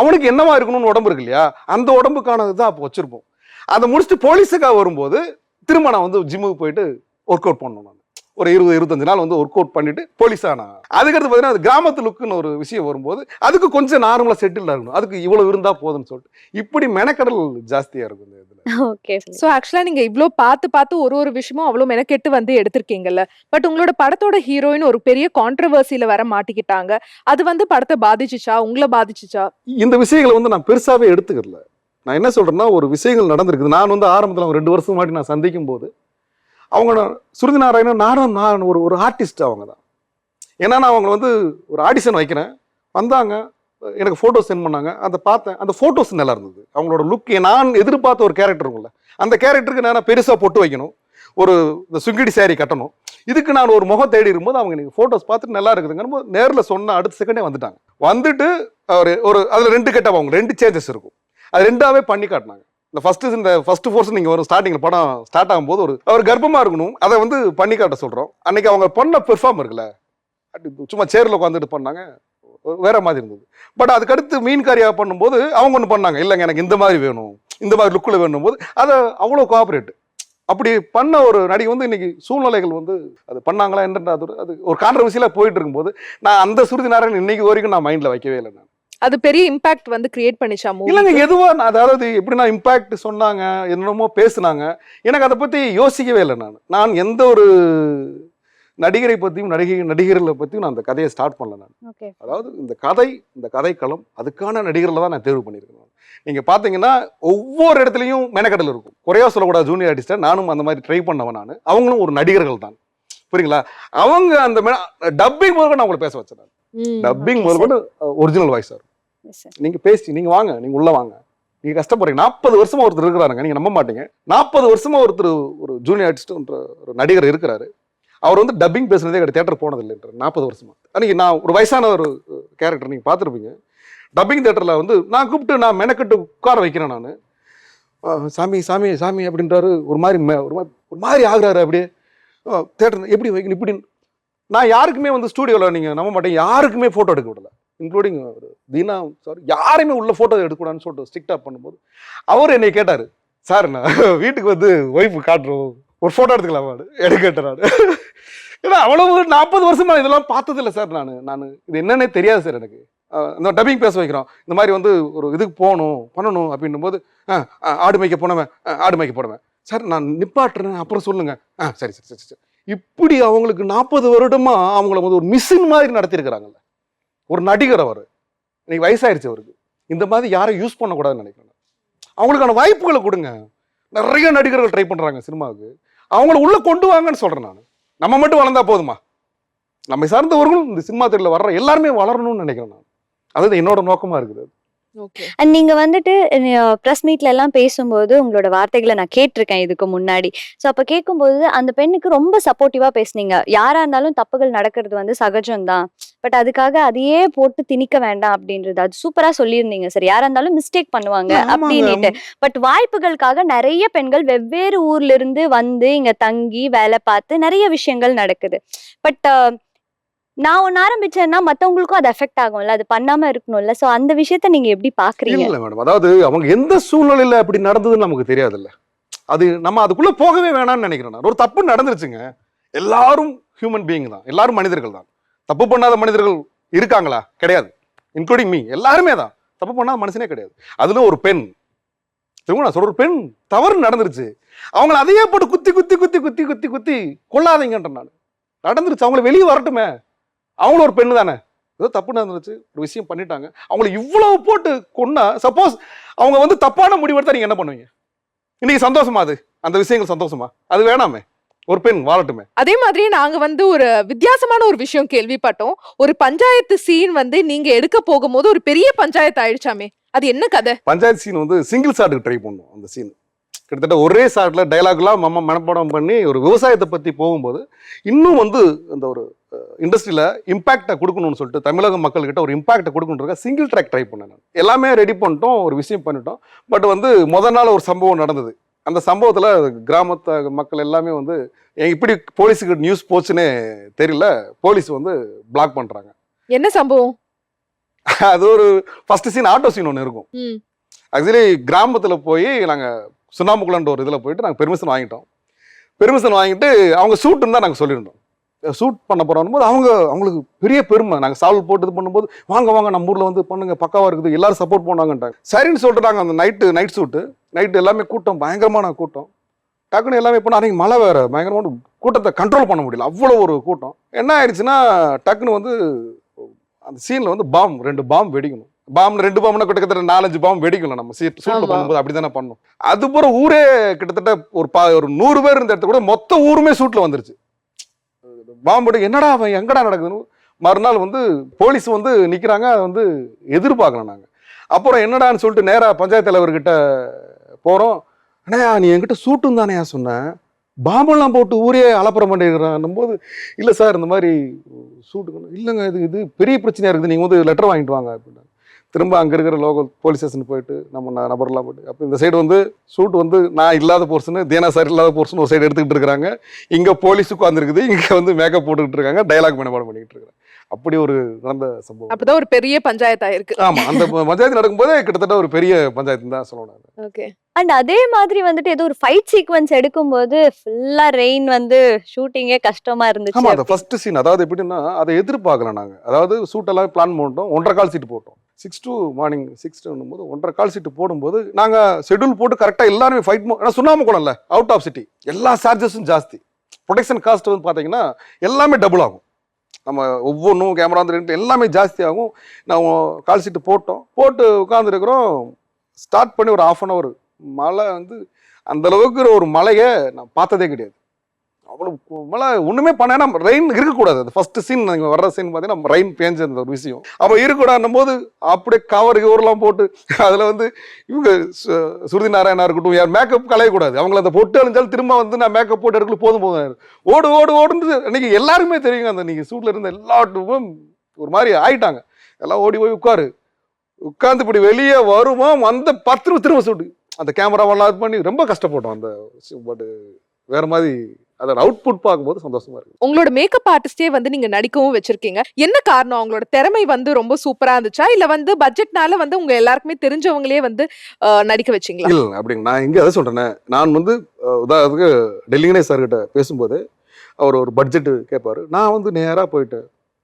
அவனுக்கு என்னவா இருக்கணும்னு உடம்பு இருக்கு இல்லையா? அந்த உடம்புக்கானது தான் அப்போ வச்சிருப்போம். அதை முடிச்சுட்டு போலீஸுக்காக வரும்போது திரும்ப நான் வந்து ஜிம்முக்கு போயிட்டு ஒர்க் அவுட் பண்ணணும் நான். ஒரு இருபது இருபத்தஞ்சு நாள் வந்து ஒர்க் அவுட் பண்ணிட்டு போலீஸ் ஆனா. அதுக்கடுத்து பார்த்தீங்கன்னா அது கிராமத்து லுக்குன்னு ஒரு விஷயம் வரும்போது அதுக்கு கொஞ்சம் நார்மலாக செட்டில் இருக்கணும். அதுக்கு இவ்வளவு இருந்தா போதும்னு சொல்லிட்டு. இப்படி மெனக்கடல் ஜாஸ்தியா இருக்கும் இந்த இதுல. ஓகே சோ ஆக்சுவலா நீங்க இவ்ளோ பார்த்து பார்த்து ஒரு ஒரு விஷயமும் அவ்வளவு மெனக்கெட்டு வந்து எடுத்திருக்கீங்கல்ல. பட் உங்களோட படத்தோட ஹீரோயின் ஒரு பெரிய கான்ட்ரவர்சில வர மாட்டிக்கிட்டாங்க. அது வந்து படத்தை பாதிச்சுச்சா? உங்களை பாதிச்சுச்சா? இந்த விஷயங்களை வந்து நான் பெருசாவே எடுத்துக்கல நான் என்ன சொல்றேன்னா ஒரு விஷயங்கள் நடந்திருக்குது. நான் வந்து ஆரம்பத்தில் ரெண்டு வருஷம் முன்னாடி நான் சந்திக்கும் போது அவங்க சுருதி நாராயணன் நானும் நான் ஒரு ஒரு ஆர்டிஸ்ட் அவங்க தான் ஏன்னா நான் அவங்களை வந்து ஒரு ஆடிஷன் வைக்கிறேன். வந்தாங்க எனக்கு ஃபோட்டோஸ் சென்ட் பண்ணாங்க. அதை பார்த்தேன். அந்த ஃபோட்டோஸ் நல்லா இருந்தது. அவங்களோட லுக் நான் எதிர்பார்த்த ஒரு கேரக்டர் இருக்கும்ல. அந்த கேரக்டருக்கு நான் பெருசாக பொட்டு வைக்கணும். ஒரு இந்த சுங்கிடி சேரீ கட்டணும். இதுக்கு நான் ஒரு முகம் தேடி இருக்கும்போது அவங்க நீங்கள் ஃபோட்டோஸ் பார்த்துட்டு நல்லா இருக்குதுங்க நேரில் சொன்ன அடுத்த செகண்டே வந்துட்டாங்க. வந்துட்டு ஒரு ஒரு அதில் ரெண்டு கெட்டப் அவங்க ரெண்டு சேஞ்சஸ் இருக்கும். அது ரெண்டாவே பண்ணி காட்டினாங்க. இந்த ஃபர்ஸ்ட் இந்த ஃபர்ஸ்ட் ஃபோர்ஸ் நீங்கள் வரும் ஸ்டார்டிங்கில் படம் ஸ்டார்ட் ஆகும்போது ஒரு அவர் கர்ப்பமாக இருக்கணும். அதை வந்து பண்ணி காட்ட சொல்கிறோம் அன்னைக்கு அவங்க பண்ண பெர்ஃபார்ம் இருக்குல்ல சும்மா சேரில் உட்காந்துட்டு பண்ணாங்க. வேற மாதிரி இருந்தது. பட் அதுக்கடுத்து மீன்காரியாக பண்ணும்போது அவங்க ஒன்று பண்ணாங்க. இல்லைங்க எனக்கு இந்த மாதிரி வேணும் இந்த மாதிரி லுக்கில் வேணும் போது அதை அவ்வளோ கோஆப்ரேட் அப்படி பண்ண ஒரு நடிகை வந்து இன்னைக்கு சூழ்நிலைகள் வந்து அது பண்ணாங்களா என்னன்ற அது ஒரு- அது ஒரு கான்ட்ரவர்சியில் போயிட்டு இருக்கும்போது நான் அந்த சுருதி நாராயணன் இன்னைக்கு வரைக்கும் நான் மைண்டில் வைக்கவே இல்லை நான். அது பெரிய இம்பாக்ட் வந்து கிரியேட் பண்ணிச்சா மூவி இல்லைங்க எதுவா நான் அதாவது எப்படின்னா இம்பாக்ட் சொன்னாங்க என்னமோ பேசுனாங்க. எனக்கு அதை பத்தி யோசிக்கவே இல்லை நான். நான் எந்த ஒரு நடிகரை பத்தியும் நடிகை நடிகர்களை பத்தியும் நான் அந்த கதையை ஸ்டார்ட் பண்ணல நான். அதாவது இந்த கதை இந்த கதைக்களம் அதுக்கான நடிகர்களை தான் நான் தேர்வு பண்ணியிருக்கேன் நான். நீங்க பாத்தீங்கன்னா ஒவ்வொரு இடத்துலையும் மெனக்கடல் இருக்கும். குறையா சொல்லக்கூடாது ஜூனியர் ஆர்டிஸ்டா நானும் அந்த மாதிரி ட்ரை பண்ணவன் நான். அவங்களும் ஒரு நடிகர்கள் தான். புரியுங்களா? அவங்க அந்த டப்பிங் முதல் நான் உங்களை பேச வச்சேன் நான். டப்பிங் முதல் கொண்டு ஒரிஜினல் வாய்ஸ் சார் நீங்க பேசி நீங்க வாங்க நீங்க உள்ள வாங்க. நீங்க கஷ்டப்படுறீங்க. நாற்பது வருஷமா ஒருத்தர் இருக்கிறாருங்க நீங்க நம்ப மாட்டீங்க. நாற்பது வருஷமா ஒருத்தர் ஒரு ஜூனியர் ஆர்டிஸ்ட்ன்ற ஒரு நடிகர் இருக்கிறாரு. அவர் வந்து டப்பிங் பேசுனதே கிடையாது தேட்டர் போனது இல்லைன்ற நாற்பது வருஷமா. அன்னைக்கு நான் ஒரு வயசான ஒரு கேரக்டர் நீங்க பார்த்துருப்பீங்க. டப்பிங் தேட்டரில் வந்து நான் கூப்பிட்டு நான் மெனக்கட்டு உட்கார வைக்கிறேன் நான். சாமி சாமி சாமி அப்படின்றாரு. ஒரு மாதிரி மே- ஒரு மாதிரி ஒரு மாதிரி ஆகுறாரு அப்படியே. தேட்டர் எப்படி வைக்கணும் இப்படி நான் யாருக்குமே வந்து ஸ்டூடியோவில் நீங்கள் நம்ப மாட்டேன் யாருக்குமே ஃபோட்டோ எடுக்க விடல. இன்க்ளூடிங் தீனா சார் யாரையுமே உள்ள ஃபோட்டோ எடுக்கக்கூடாதுன்னு சொல்லிட்டு ஸ்ட்ரிக்டாக பண்ணும்போது அவர் என்னை கேட்டார் சார் நான் வீட்டுக்கு வந்து ஒய்ஃபு காட்டுறோம். ஒரு ஃபோட்டோ எடுத்துக்கலாம் எடுக்க கேட்டேன் ஏன்னா அவ்வளவு நாற்பது வருஷமா இதெல்லாம் பார்த்ததில்ல சார் நான். நான் இது என்னன்னே தெரியாது சார் எனக்கு. இந்த டப்பிங் பேச வைக்கிறோம். இந்த மாதிரி வந்து ஒரு இதுக்கு போகணும் பண்ணணும் அப்படின்னும் போது ஆ ஆ, ஆடு மேய்க்க போனவன் ஆ, ஆடு மேய்க்க போனவன். சார் நான் நிப்பாட்டுறேன் அப்புறம் சொல்லுங்க. ஆ சரி சரி சரி சரி இப்படி அவங்களுக்கு நாற்பது வருடமா அவங்கள வந்து ஒரு மிஷின் மாதிரி நடத்தியிருக்கிறாங்கல்ல. ஒரு நடிகர் அவர். இன்னைக்கு வயசாயிருச்சு அவருக்கு. இந்த மாதிரி யாரும் யூஸ் பண்ணக்கூடாதுன்னு நினைக்கிறேன் அவங்களுக்கான வாய்ப்புகளை கொடுங்க. நிறைய நடிகர்கள் ட்ரை பண்ணுறாங்க சினிமாவுக்கு. அவங்கள உள்ளே கொண்டு வாங்கன்னு சொல்கிறேன் நான். நம்ம மட்டும் வளர்ந்தா போதுமா? நம்மை சார்ந்தவர்களும் இந்த சினிமா துறையில் வர்ற எல்லாருமே வளரணும்னு நினைக்கிறேன் நான். அது என்னோட நோக்கமாக இருக்குது அண்ட் நீங்க வந்துட்டு ப்ரெஸ் மீட்ல எல்லாம் பேசும்போது உங்களோட வார்த்தைகளை நான் கேட்டிருக்கேன் இதுக்கு முன்னாடி. ஸோ அப்ப கேட்கும்போது அந்த பெண்ணுக்கு ரொம்ப சப்போர்ட்டிவா பேசுனீங்க. யாரா இருந்தாலும் தப்புகள் நடக்கிறது வந்து சகஜம்தான். பட் அதுக்காக அதையே போட்டு திணிக்க வேண்டாம் அப்படின்றது. அது சூப்பரா சொல்லியிருந்தீங்க. சரி யாரா இருந்தாலும் மிஸ்டேக் பண்ணுவாங்க அப்படின்னுட்டு. பட் வாய்ப்புகளுக்காக நிறைய பெண்கள் வெவ்வேறு ஊர்ல இருந்து வந்து இங்க தங்கி வேலை பார்த்து நிறைய விஷயங்கள் நடக்குது. பட் நான் ஒன்று ஆரம்பிச்சேன்னா மற்றவங்களுக்கும் அது எஃபெக்ட் ஆகும்ல. அது பண்ணாம இருக்கணும்ல. ஸோ அந்த விஷயத்த நீங்க எப்படி பாக்குறீங்க? இல்லை மேடம் அதாவது அவங்க எந்த சூழ்நிலையில அப்படி நடந்ததுன்னு நமக்கு தெரியாதுல்ல. அது நம்ம அதுக்குள்ள போகவே வேணாம்னு நினைக்கிறேன் நான். ஒரு தப்பு நடந்துருச்சுங்க. எல்லாரும் ஹியூமன் பீயிங் தான். எல்லாரும் மனிதர்கள் தான். தப்பு பண்ணாத மனிதர்கள் இருக்காங்களா? கிடையாது. இன்க்ளூடிங் மீ எல்லாருமே தான். தப்பு பண்ணாத மனுஷனே கிடையாது. அதுல ஒரு பெண். திரும்ப நான் சொல்ற ஒரு பெண் தவறு நடந்துருச்சு. அவங்கள அதையே போட்டு குத்தி குத்தி குத்தி குத்தி குத்தி குத்தி கொள்ளாதீங்கன்ற நான். நடந்துருச்சு. அவங்கள வெளியே வரட்டுமே. அவங்களும் ஒரு பெண்ணு தானே? ஏதோ தப்பு நடந்துருச்சு. ஒரு விஷயம் பண்ணிட்டாங்க. அவங்கள இவ்வளவு போட்டு கொன்னா சப்போஸ் அவங்க வந்து தப்பான முடிவெடுத்தா நீங்க என்ன பண்ணுவீங்க? இன்னைக்கு சந்தோஷமா அது? அந்த விஷயங்கள் சந்தோஷமா? அது வேணாமே. ஒரு பெண் வாழட்டுமே. அதே மாதிரி நாங்க வந்து ஒரு வித்தியாசமான ஒரு விஷயம் கேள்விப்பட்டோம். ஒரு பஞ்சாயத்து சீன் வந்து நீங்க எடுக்க போகும்போது ஒரு பெரிய பஞ்சாயத்து ஆயிடுச்சாமே. அது என்ன கதை? பஞ்சாயத்து சீன் வந்து சிங்கிள் ஷாட்டுக்கு ட்ரை பண்ணோம் அந்த சீன் கிட்டத்தட்ட ஒரே ஷாட்ல டைலாக்லாம் நம்ம மனப்பாடம் பண்ணி ஒரு விவசாயத்தை பத்தி போகும்போது இன்னும் வந்து அந்த ஒரு இண்டஸ்ட்ரியில இம்பாக்டை கொடுக்கணும்னு சொல்லிட்டு தமிழக மக்கள்கிட்ட ஒரு இம்பாக்டை கொடுக்கணுன்றக்க சிங்கிள் ட்ராக் ட்ரை பண்ணேன் நான். எல்லாமே ரெடி பண்ணிட்டோம் ஒரு விஷயம் பண்ணிட்டோம். பட் வந்து முத நாள் ஒரு சம்பவம் நடந்தது. அந்த சம்பவத்துல கிராமத்து மக்கள் எல்லாமே வந்து "ஏன் இப்படி போலீஸுக்கு நியூஸ் போச்சுன்னே தெரியல போலீஸ் வந்து பிளாக் பண்றாங்க. என்ன சம்பவம்? அது ஒரு ஃபர்ஸ்ட் சீன் ஆட்டோ சீன் ஒன்று இருக்கும். ஆக்சுவலி கிராமத்துல போய் நாங்க சுண்ணாம்புக்குளன்ற ஒரு இதுல போயிட்டு நாங்க பெர்மிஷன் வாங்கிட்டோம். பெர்மிஷன் வாங்கிட்டு அவங்க ஷூட்டுன்னு தான் நாங்க சொல்லியிருந்தோம். ஷூட் பண்ண போறோம் போது அவங்க அவங்களுக்கு பெரிய பெருமை. நாங்க சால்வ் போட்டு இது பண்ணும்போது வாங்க வாங்க நம்ம ஊர்ல வந்து பண்ணுங்க பக்காவா இருக்குது எல்லாரும் சப்போர்ட் பண்ணாங்கன்ட்டாங்க சரின்னு சொல்லிட்டு நாங்க அந்த நைட்டு நைட் ஷூட்டு நைட்டு எல்லாமே கூட்டம் பயங்கரமான கூட்டம். டக்குன்னு எல்லாமே பண்ண அன்னைக்கு மழை வேற பயங்கரமான கூட்டத்தை கண்ட்ரோல் பண்ண முடியல. அவ்வளோ ஒரு கூட்டம். என்ன ஆயிடுச்சுன்னா டக்குன்னு வந்து அந்த சீன்ல வந்து பாம் ரெண்டு பாம் வெடிக்கணும். பாம் ரெண்டு பாம்னா கிட்டத்தட்ட நாலஞ்சு பாம் வெடிக்கணும் நம்ம சீட் ஆமா. பண்ணும்போது அப்படிதானே பண்ணோம் அது போற ஊரே கிட்டத்தட்ட ஒரு பா ஒரு நூறு பேர் இருந்த இடத்த கூட மொத்த ஊருமே சூட்ல வந்துருச்சு. பாம் என்னடா அவன் எங்கடா நடக்குதுன்னு. மறுநாள் வந்து போலீஸ் வந்து நிற்கிறாங்க அதை வந்து எதிர்பார்க்கலாம் நாங்கள் அப்புறம் என்னடான்னு சொல்லிட்டு நேராக பஞ்சாயத்து தலைவர்கிட்ட போகிறோம் அண்ணா நீ என்கிட்ட சூட்டும் தானே சொன்னேன் பாம்பெல்லாம் போட்டு ஊரே அலப்புறம் பண்ணிருக்கிறான் போது இல்லை சார் இந்த மாதிரி சூட்டு இல்லைங்க இது இது பெரிய பிரச்சனையாக இருக்குது. நீங்கள் வந்து லெட்டர் வாங்கிட்டு வாங்க அப்படின்னா திரும்ப அங்கே இருக்கிற லோக்கல் போலீஸ் ஸ்டேஷன் போயிட்டு நம்ம நபர்லாம் போயிட்டு அப்போ இந்த சைடு வந்து சூட் வந்து நான் இல்லாத போர்ஷனு தேனா சார் இல்லாத போர்ஷன் ஒரு சைடு எடுத்துக்கிட்டு இருக்காங்க இங்கே போலீஸ் உட்காந்துருக்குது இங்கே வந்து மேக்கப் போட்டுக்கிட்டு இருக்காங்க டைலாக் மனப்பாடம் பண்ணிக்கிட்டு இருக்காங்க. அப்படி ஒரு நடந்த சம்பவம். அப்பதான் ஒரு பெரிய பஞ்சாயத்து ஆயிருக்கு ஆமா அந்த பஞ்சாயத்து நடக்கும்போதே கிட்டத்தட்ட ஒரு பெரிய பஞ்சாயத்து தான் சொல்லணும் ஓகே அண்ட் அதே மாதிரி வந்துட்டு ஏதோ ஒரு ஃபைட் சீக்வன்ஸ் எடுக்கும்போது ஃபுல்லா ரெயின் வந்து ஷூட்டிங்கே கஷ்டமா ஆமா இருந்துச்சு அந்த ஃபர்ஸ்ட் சீன் அதாவது எப்படின்னா அதை எதிர்பார்க்கல நாங்க. அதாவது ஷூட் எல்லாம் பிளான் பண்ணிட்டோம் ஒன்றரை கால் சீட்டு போட்டோம். சிக்ஸ் டு மார்னிங் சிக்ஸ் போது ஒன்றரை கால் சீட்டு போடும்போது நாங்க ஷெட்யூல் போட்டு கரெக்டா எல்லாருமே ஃபைட் ஏன்னா சுண்ணாம குளம்ல அவுட் ஆஃப் சிட்டி எல்லா சார்ஜஸும் ஜாஸ்தி. ப்ரொடெக்ஷன் காஸ்ட் வந்து பாத்தீங்கன்னா எல்லாமே டபுள் ஆகும். நம்ம ஒவ்வொன்றும் கேமரா வந்து எல்லாமே ஜாஸ்தியாகும். நான் கால் சீட்டு போட்டோம். போட்டு உட்காந்துருக்குறோம் ஸ்டார்ட் பண்ணி ஒரு ஆஃப் அன் ஹவர் மழை வந்து அந்தளவுக்கு ஒரு மழையை நான் பார்த்ததே கிடையாது. அவ்வளோ மேலே ஒன்றுமே பண்ண ஏன்னா ரெயின் இருக்கக்கூடாது. அது ஃபர்ஸ்ட் சீன் நீங்கள் வர்ற சீன் பார்த்தீங்கன்னா ரெயின் பேஞ்ச ஒரு விஷயம். அப்போ இருக்கக்கூடாதுன்னும் போது அப்படியே கவர் கவர்லாம் போட்டு அதில் வந்து இவங்க சு- சுருதி நாராயணா இருக்கட்டும் யார் மேக்கப் கலையக்கூடாது அவங்கள அந்த பொட்டு அழிஞ்சாலும் திரும்ப வந்து நான் மேக்கப் போட்டு எடுக்கல போதும் போதும் ஓடு ஓடு ஓடுன்னு அன்றைக்கி எல்லாருமே தெரியுங்க அந்த நீங்கள் சூட்டில் இருந்த எல்லாட்டுக்கும் ஒரு மாதிரி ஆயிட்டாங்க. எல்லாம் ஓடி போய் உட்காரு. உட்காந்து இப்படி வெளியே வருவோம் அந்த பத்து திரும்ப சூட்டு அந்த கேமராவெல்லாம் இது பண்ணி ரொம்ப கஷ்டப்பட்டோம். அந்த பட் வேற மாதிரி அதோட அவுட்புட் பார்க்கும்போது சந்தோஷமா இருக்கு. உங்களோட மேக்கப் ஆர்டிஸ்டே வந்து நீங்க நடிக்கவும் வச்சிருக்கீங்க. என்ன காரணம் அவங்களோட திறமை வந்து ரொம்ப சூப்பரா இருந்துச்சா? இல்ல வந்து பட்ஜெட்னால வந்து உங்க எல்லாருக்குமே தெரிஞ்சவங்களே வந்து நடிக்க வச்சீங்களா? இல்ல அப்படிங்க நான் இங்கே அதை சொல்றேனே நான் வந்து உதாரணத்துக்கு டெல்லி கணேஷ் சார் கிட்ட பேசும்போது அவர் ஒரு பட்ஜெட் கேட்பாரு நான் வந்து நேரா போயிட்டு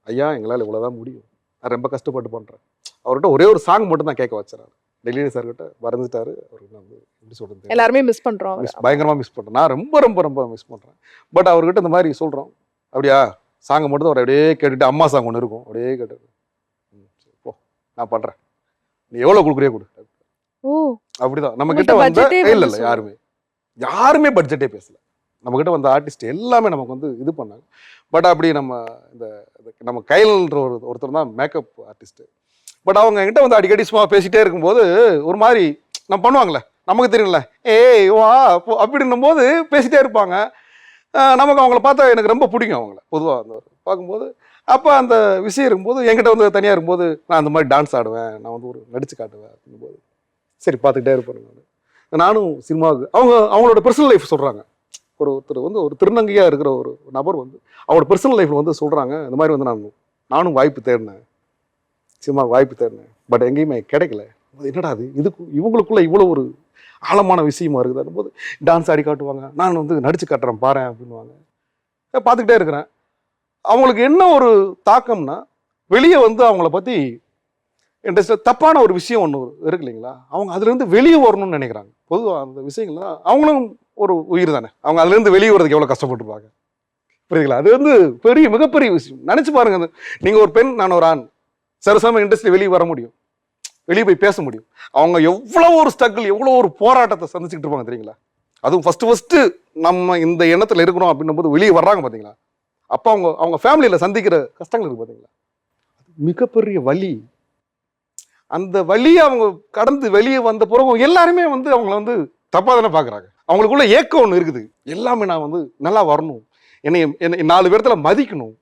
ஐயா எங்களால் இவ்வளவுதான் முடியும். நான் ரொம்ப கஷ்டப்பட்டு பண்றேன். அவர்கிட்ட ஒரே ஒரு சாங் மட்டும் தான் கேட்க வச்சுறாரு டெல்லி கணேஷ் சார் கிட்ட வரைஞ்சிட்டாரு. அவருக்கு நான் வந்து எப்படி தெரியல. எல்லாருமே மிஸ் அவரை. மிஸ் பயங்கரமா மிஸ் பண்றேன் நான் ரொம்ப ரொம்ப ரொம்ப மிஸ் பண்றேன். பட் அவர்கிட்ட இந்த மாதிரி சொல்றோம். அப்படியா? சாங்கை மட்டும் அவர் அப்படியே கேட்டுட்டு அம்மா சாங் ஒன்று இருக்கும். அப்படியே கேட்டு போ. நான் பண்றேன். நீ எவ்வளவு கொடுக்குறியோ கொடு. ஓ. அப்படிதான். நம்ம கிட்ட வந்த இல்ல இல்ல. யாருமே. யாருமே பட்ஜெட்டே பேசல. நம்மக்கிட்ட வந்த ஆர்டிஸ்ட் எல்லாமே நமக்கு வந்து இது பண்ணாங்க. பட் அப்படி நம்ம இந்த நம்ம கையல்ன்ற ஒரு ஒருத்தர் தான் மேக்கப் ஆர்டிஸ்ட்டு பட் அவங்க என்கிட்ட வந்து அடிக்கடி சும்மா பேசிட்டே இருக்கும்போது ஒரு மாதிரி நம்ம பண்ணுவாங்களே நமக்கு தெரியும்ல ஏய் வா அப்படின்னும் போது பேசிட்டே இருப்பாங்க. நமக்கு அவங்கள பார்த்தா எனக்கு ரொம்ப பிடிக்கும் அவங்கள பொதுவாக அந்த பார்க்கும்போது. அப்போ அந்த விஷயம் இருக்கும்போது என்கிட்ட வந்து தனியாக இருக்கும்போது நான் அந்த மாதிரி டான்ஸ் ஆடுவேன் நான் வந்து ஒரு நடிச்சு காட்டுவேன் அப்படிங்கும்போது சரி பார்த்துக்கிட்டே இருப்பேன் நான். நானும் சினிமாவுக்கு அவங்க அவங்களோட பர்சனல் லைஃப் சொல்கிறாங்க ஒரு ஒருத்தர் வந்து ஒரு திருநங்கையாக இருக்கிற ஒரு நபர் வந்து அவரோட பர்சனல் லைஃப்பில் வந்து சொல்கிறாங்க இந்த மாதிரி வந்து நான் நானும் வாய்ப்பு தேடினேன். சினிமாவுக்கு வாய்ப்பு தேடினேன். பட் எங்கேயுமே கிடைக்கல. அது என்னடா அது இதுக்கு இவங்களுக்குள்ள இவ்வளோ ஒரு ஆழமான விஷயமா இருக்குது. போது டான்ஸ் ஆடி காட்டுவாங்க. நான் வந்து நடிச்சு காட்டுறேன் பாரு அப்படின்வாங்க பார்த்துக்கிட்டே இருக்கிறேன். அவங்களுக்கு என்ன ஒரு தாக்கம்னா வெளியே வந்து அவங்கள பற்றி இன்ட்ரெஸ்ட் தப்பான ஒரு விஷயம் ஒன்று இருக்கு இல்லைங்களா? அவங்க அதுலேருந்து வெளியே வரணும்னு நினைக்கிறாங்க. பொதுவாக அந்த விஷயங்கள்லாம் அவங்களும் ஒரு உயிர் தானே. அவங்க அதுலேருந்து வெளியே வரதுக்கு எவ்வளோ கஷ்டப்பட்டுருப்பாங்க. புரியுதுங்களா? அது வந்து பெரிய மிகப்பெரிய விஷயம். நினச்சி பாருங்க அது நீங்கள் ஒரு பெண் நான் ஒரு ஆண். சரசம இண்டஸ்ட்ரி வெளியே வர முடியும். வெளியே போய் பேச முடியும். அவங்க எவ்வளோ ஒரு ஸ்ட்ரகிள் எவ்வளோ ஒரு போராட்டத்தை சந்திச்சுக்கிட்டு இருப்பாங்க தெரியுங்களா? அதுவும் ஃபஸ்ட்டு ஃபஸ்ட்டு நம்ம இந்த எண்ணத்தில் இருக்கிறோம் அப்படின்னும் போது வெளியே வர்றாங்க பார்த்தீங்களா அப்போ அவங்க அவங்க ஃபேமிலியில் சந்திக்கிற கஷ்டங்கள் இருக்கு பார்த்தீங்களா மிகப்பெரிய வலி. அந்த வழியை அவங்க கடந்து வெளியே வந்த பிறகு எல்லாருமே வந்து அவங்கள வந்து தப்பாக தானே பார்க்குறாங்க அவங்களுக்குள்ள ஏக்கம் ஒன்று இருக்குது. எல்லாமே நான் வந்து நல்லா வரணும். என்னை என்னை நாலு பேர்த்தில் மதிக்கணும்.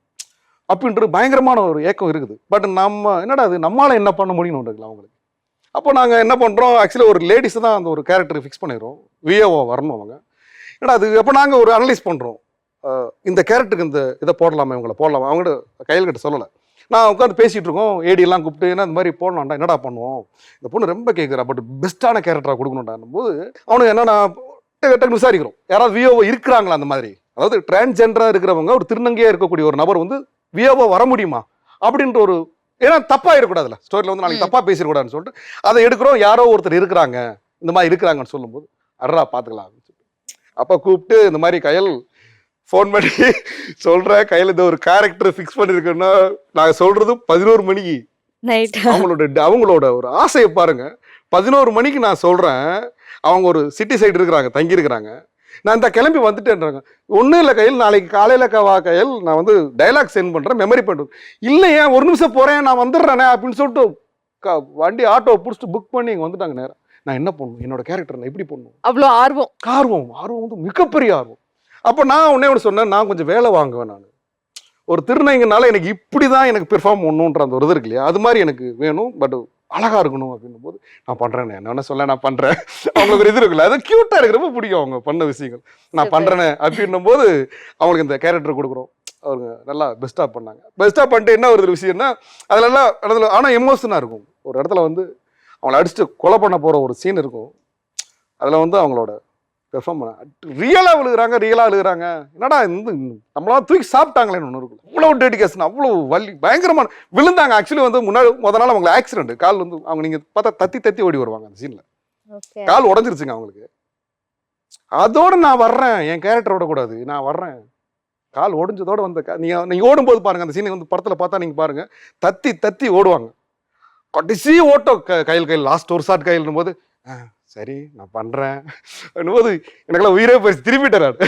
அப்படின்றது பயங்கரமான ஒரு ஏக்கம் இருக்குது. பட் நம்ம என்னடா அது நம்மளால் என்ன பண்ண முடியும்னு இருக்குல்ல அவங்களுக்கு. அப்போ நாங்கள் என்ன பண்ணுறோம் ஆக்சுவலி ஒரு லேடிஸ் தான் அந்த ஒரு கேரக்டர் ஃபிக்ஸ் பண்ணிடுறோம். விஏஓ வரணும் அவங்க. ஏன்னா அது அப்போ நாங்கள் ஒரு அனலைஸ் பண்ணுறோம் இந்த கேரக்டருக்கு இந்த இதை போடலாமா இவங்களை போடலாமா. அவங்ககிட்ட கையில் கிட்ட சொல்லலை. நான் உட்காந்து பேசிகிட்டு இருக்கோம். ஏடியெல்லாம் கூப்பிட்டு ஏன்னா இந்த மாதிரி போடலாம்டா? என்னடா பண்ணுவோம்? இந்த பொண்ணு ரொம்ப கேட்குறா பட் பெஸ்ட்டான கேரக்டராக கொடுக்கணும்டான்னும் போது அவனுக்கு என்னென்னா டக்குன்னு விசாரிக்கிறோம். யாராவது விஓ இருக்கிறாங்களா அந்த மாதிரி? அதாவது டிரான்ஸ்ஜெண்டராக இருக்கிறவங்க ஒரு திருநங்கையாக இருக்கக்கூடிய ஒரு நபர் வந்து விஓவா வர முடியுமா? அப்படின்ற ஒரு ஏன்னா தப்பா இருக்கக்கூடாதுல்ல ஸ்டோரியில் வந்து நாளைக்கு ம். தப்பா பேசிடக்கூடாதுன்னு சொல்லிட்டு அதை எடுக்கிறோம் யாரோ ஒருத்தர் இருக்கிறாங்க இந்த மாதிரி இருக்கிறாங்கன்னு சொல்லும்போது அட்ரா பார்த்துக்கலாம் அப்படின்னு சொல்லிட்டு. அப்போ கூப்பிட்டு இந்த மாதிரி கயல் ஃபோன் பண்ணி சொல்கிறேன் கையில் இந்த ஒரு கேரக்டர் ஃபிக்ஸ் பண்ணியிருக்கேன்னா நான் சொல்றது பதினோரு மணிக்கு. நைட் அவங்களோட அவங்களோட ஒரு ஆசையை பாருங்க. பதினோரு மணிக்கு நான் சொல்றேன் அவங்க ஒரு சிட்டி சைடு இருக்கிறாங்க தங்கி இருக்கிறாங்க நான் இந்த கிளம்பி வந்துட்டேன்றாங்க. ஒன்றும் இல்லை கையில் நாளைக்கு காலையில் வா கையில் நான் வந்து டைலாக் சென்ட் பண்ணுறேன் மெமரி பண்ணுறேன் இல்லையே ஒரு நிமிஷம் போகிறேன் நான் வந்துடுறேனே அப்படின்னு சொல்லிட்டு க- வண்டி ஆட்டோ பிடிச்சிட்டு புக் பண்ணி இங்கே வந்துட்டாங்க நேரம் நான் என்ன பண்ணணும் என்னோட கேரக்டர் நான் எப்படி பண்ணணும் அவ்வளோ ஆர்வம். ஆர்வம். ஆர்வம் வந்து மிகப்பெரிய ஆர்வம். அப்போ நான் உடனே ஒன்று சொன்னேன் நான் கொஞ்சம் வேலை வாங்குவேன் நான். ஒரு திருநங்கைனால எனக்கு இப்படி தான் எனக்கு பெர்ஃபார்ம் பண்ணணுன்ற அந்த ஒரு இது இருக்கு இல்லையா? அது மாதிரி எனக்கு வேணும் பட் அழகா இருக்கணும் அப்படின்னும் போது நான் பண்றேனே. என்ன சொல்ல நான் பண்றேன். அவங்களுக்கு ஒரு இது இருக்குல்ல அது கியூட்டா எனக்கு ரொம்ப பிடிக்கும் அவங்க பண்ண விஷயங்கள். நான். பண்றேனே அப்படின்னும் போது அவங்களுக்கு இந்த கேரக்டர் கொடுக்குறோம். அவங்க நல்லா பெஸ்ட்டாக பண்ணாங்க. பெஸ்ட்டாக பண்ணிட்டு என்ன ஒரு விஷயம்னா அதுலலாம் இடத்துல ஆனால் எமோஷனாக இருக்கும். ஒரு இடத்துல வந்து அவங்கள அடிச்சுட்டு கொலை பண்ண போகிற ஒரு சீன் இருக்கும். அதில் வந்து அவங்களோட பெர்ஃபார்ம் பண்ண. ரியலாக விழுகிறாங்க ரியலாக விழுகிறாங்க என்னடா இந்த நம்மளாம் தூக்கி சாப்பிட்டாங்களேன்னு ஒன்று இருக்கும். அவ்வளோ டெடிகேஷன் அவ்வளோ வலி பயங்கரமான விழுந்தாங்க. ஆக்சுவலி வந்து முன்னாடி முத நாள் அவங்களுக்கு ஆக்சிடென்ட் கால் வந்து அவங்க நீங்கள் பார்த்தா தத்தி தத்தி ஓடி வருவாங்க அந்த சீனில் கால் உடஞ்சிருச்சுங்க அவங்களுக்கு. அதோட நான் வர்றேன். என் கேரக்டர் விடக்கூடாது நான் வர்றேன். கால் ஒடிஞ்சதோட வந்த கா- நீங்க நீங்க ஓடும்போது பாருங்க. அந்த சீனை வந்து படத்துல பார்த்தா நீங்க பாருங்க. தத்தி தத்தி ஓடுவாங்க. கடைசி ஓட்டம் க- கையில் கையில் லாஸ்ட் ஒரு ஷாட் கையில் போது "ஆ, சரி நான் பண்றேன். போது எனக்கெல்லாம் உயிரே போயிடுச்சு திரும்பிட்டேன் நான்.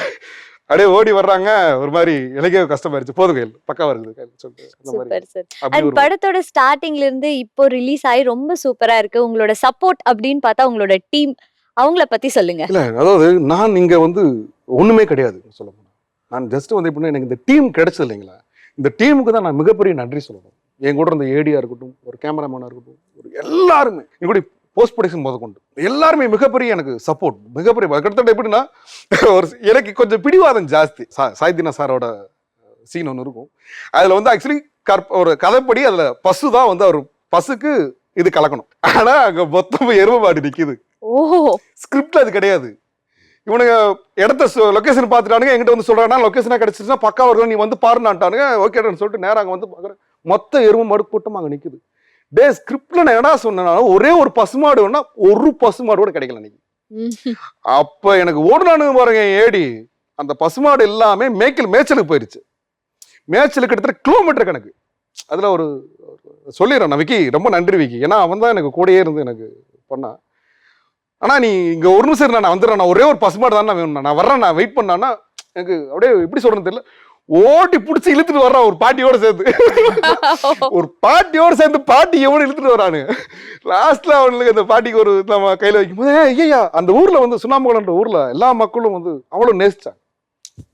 அப்படியே ஓடி வர்றாங்க. ஒரு மாதிரி எனக்கே கஷ்டமாயிருச்சு போதும் கையில். பக்காவா இருக்குது கையில். சொல்லிட்டு படத்தோட ஸ்டார்டிங்ல இருந்து இப்போ ரிலீஸ் ஆகி ரொம்ப சூப்பரா இருக்கு. உங்களோட சப்போர்ட் அப்படின்னு பார்த்தா உங்களோட டீம் அவங்கள பத்தி சொல்லுங்க. இல்ல அதாவது நான் இங்க வந்து ஒண்ணுமே கிடையாது சொல்ல போனா. நான் ஜஸ்ட் வந்து எப்படின்னா எனக்கு இந்த டீம் கிடைச்சது இல்லைங்களா? இந்த டீமுக்கு தான் நான் மிகப்பெரிய நன்றி சொல்லணும். என் கூட இருந்த ஏடியா இருக்கட்டும் ஒரு கேமராமேனா இருக்கட்டும் ஒரு எல்லாருமே. கூட போஸ்ட் ப்ரொடக்ஷன் முத கொண்டு எல்லாருமே மிகப்பெரிய எனக்கு சப்போர்ட் மிகப்பெரிய கிட்டத்தட்ட எப்படின்னா ஒரு எனக்கு கொஞ்சம் பிடிவாதம் ஜாஸ்தி. சா- சாய்தினா சாரோட சீன் ஒன்று இருக்கும். அதுல வந்து ஆக்சுவலி கற்ப ஒரு கதைப்படி அதுல பசு தான் வந்து அவர் பசுக்கு இது கலக்கணும். ஆனா அங்க மொத்தம் எருமை மாடு நிக்குது. ஓஹோ ஸ்கிரிப்ட்ல அது கிடையாது. இவனுங்க இடத்த லொகேஷன் பார்த்துட்டானுங்க எங்கிட்ட வந்து சொல்றானா லொகேஷனா கிடைச்சிருச்சுன்னா பக்கா வருது நீ வந்து பாருனாட்டானுங்க ஓகேன்னு சொல்லிட்டு நேரா அங்க வந்து பார்க்குறேன் மொத்த எருமை மாடு கூட்டம் அங்க நிக்குது. டே ஸ்கிரிப்ட்ல நான் என்ன சொன்னேன்னா ஒரே ஒரு பசுமாடு வேணா ஒரு பசுமாடு கூட கிடைக்கல இன்னைக்கு. அப்ப எனக்கு ஓடுனானு பாருங்க ஏடி. அந்த பசுமாடு எல்லாமே மேய்க்கல் மேய்ச்சலுக்கு போயிருச்சு. மேய்ச்சலுக்கு கிட்டத்தட்ட கிலோமீட்டர் கணக்கு. அதுல ஒரு சொல்லிடுறேன் நான் விக்கி. ரொம்ப நன்றி விக்கி. ஏன்னா அவன் தான் எனக்கு கூடயே இருந்து எனக்கு பண்ணா. ஆனா நீ இங்க ஒரு நிமிஷம் நான் வந்துடுறேன். நான் ஒரே ஒரு பசுமாடு தான் வேணும் நான் வர்றேன் நான் வெயிட் பண்ணான்னா எனக்கு அப்படியே எப்படி சொல்றேன்னு தெரியல. ஓட்டி புடிச்சு இழுத்துட்டு வர்றான் ஒரு பாட்டியோட சேர்ந்து. ஒரு பாட்டியோட சேர்ந்து பாட்டி எவனு இழுத்துட்டு வரானு. லாஸ்ட்ல அவனுக்கு அந்த பாட்டிக்கு ஒரு நம்ம கையில வைக்கும்போது "ஏய், ஐயா அந்த ஊர்ல வந்து சுண்ணாம்புகள்ன்ற ஊர்ல எல்லா மக்களும் வந்து அவ்வளவு நேசிச்சாங்க.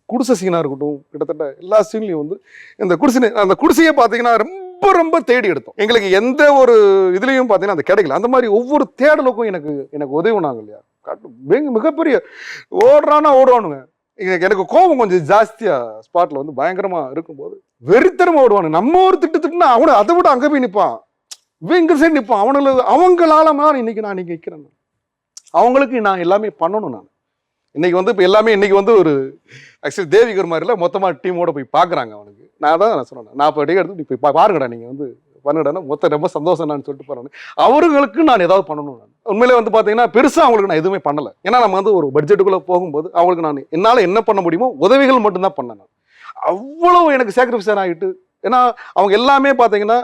குடிசை சீனா இருக்கட்டும் கிட்டத்தட்ட எல்லா சீன்லயும் வந்து இந்த குடிசை அந்த குடிசையை பாத்தீங்கன்னா ரொம்ப ரொம்ப தேடி எடுத்தோம். எங்களுக்கு எந்த ஒரு இதுலயும் பாத்தீங்கன்னா அது கிடைக்கல. அந்த மாதிரி ஒவ்வொரு தேடலுக்கும் எனக்கு எனக்கு உதவுனாங்க இல்லையா? மிகப்பெரிய ஓடுறானா ஓடுவானுங்க. எனக்கு எனக்கு கோபம் கொஞ்சம் ஜாஸ்தியா ஸ்பாட்ல வந்து பயங்கரமா இருக்கும்போது வெறித்தனமா ஓடுவானு. நம்ம ஒரு திட்டு திட்டுனா அவனை அதை விட அங்க போய் நிற்பான் இவன் இங்க சைடு நிற்பான் அவனுல அவங்களால தான் இன்னைக்கு நான் இங்கே நிற்கிறேன் அவங்களுக்கு நான் எல்லாமே பண்ணணும் நான். இன்னைக்கு வந்து இப்போ எல்லாமே இன்னைக்கு வந்து ஒரு ஆக்சுவலி தேவிகர் மாதிரில மொத்தமா டீமோட போய் பார்க்குறாங்க அவனுக்கு நான் தான் நான் சொன்னேன். நான் இப்போ எடுத்து நீ போய் பாருங்கடா நீங்க வந்து பண்ணுடா மொத்த ரொம்ப சந்தோஷம் நான் சொல்லிட்டு போறேன் அவர்களுக்கு நான் ஏதாவது பண்ணணும் நான். உண்மையிலே வந்து பார்த்தீங்கன்னா பெருசாக அவங்களுக்கு நான் எதுவுமே பண்ணலை. ஏன்னா நம்ம வந்து ஒரு பட்ஜெட்டுக்குள்ளே போகும்போது அவங்களுக்கு நான் என்னால் என்ன பண்ண முடியுமோ உதவிகள் மட்டும்தான் பண்ணேன் அவ்வளோ எனக்கு சாக்ரிஃபைஸ் ஆகிட்டு ஏன்னா அவங்க எல்லாமே பார்த்தீங்கன்னா